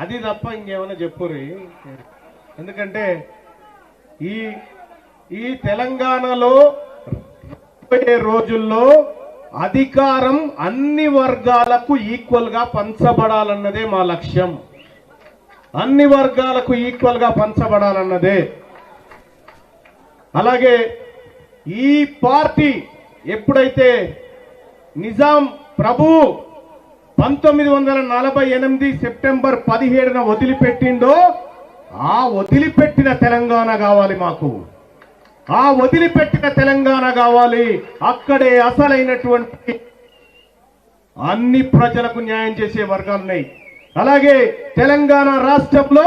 అది తప్ప ఇంకేమైనా చెప్పురి ఎందుకంటే ఈ ఈ తెలంగాణలో రాబోయే రోజుల్లో అధికారం అన్ని వర్గాలకు ఈక్వల్గా పంచబడాలన్నదే మా లక్ష్యం. అన్ని వర్గాలకు ఈక్వల్గా పంచబడాలన్నదే. అలాగే ఈ పార్టీ ఎప్పుడైతే నిజాం ప్రభు పంతొమ్మిది వందల నలభై ఎనిమిది సెప్టెంబర్ పదిహేడున వదిలిపెట్టిండో ఆ వదిలిపెట్టిన తెలంగాణ కావాలి మాకు. ఆ వదిలిపెట్టిన తెలంగాణ కావాలి. అక్కడే అసలైనటువంటి అన్ని ప్రజలకు న్యాయం చేసే వర్గాలున్నాయి అలాగే తెలంగాణ రాష్ట్రంలో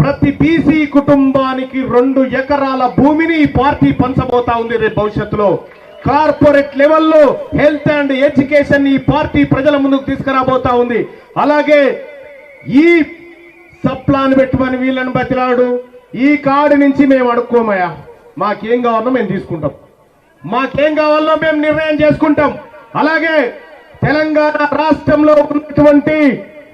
ప్రతి బీసీ కుటుంబానికి రెండు ఎకరాల భూమిని ఈ పార్టీ పంచబోతా ఉంది రేపు భవిష్యత్తులో. కార్పొరేట్ లెవెల్లో హెల్త్ అండ్ ఎడ్యుకేషన్ ఈ పార్టీ ప్రజల ముందుకు తీసుకురాబోతా ఉంది. అలాగే ఈ సప్లాన్ పెట్టుమని వీళ్ళని బతిలాడు. ఈ కాడి నుంచి మేము అడుక్కోమయ్యా. మాకేం కావాలో మేము తీసుకుంటాం. మాకేం కావాలో మేము నిర్ణయం చేసుకుంటాం. అలాగే తెలంగాణ రాష్ట్రంలో ఉన్నటువంటి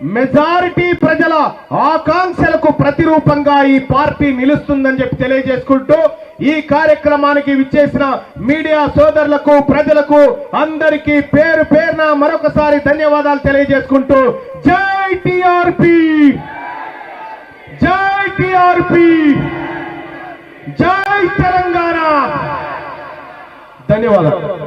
మెజారిటీ ప్రజల ఆకాంక్షలకు ప్రతిరూపంగా ఈ పార్టీ నిలుస్తుందని చెప్పి తెలియజేసుకుంటూ ఈ కార్యక్రమానికి విచ్చేసిన మీడియా సోదరులకు ప్రజలకు అందరికీ పేరు పేరున మరొకసారి ధన్యవాదాలు తెలియజేసుకుంటూ జై టిఆర్పి! జై టిఆర్పి! జై తెలంగాణ! ధన్యవాదాలు.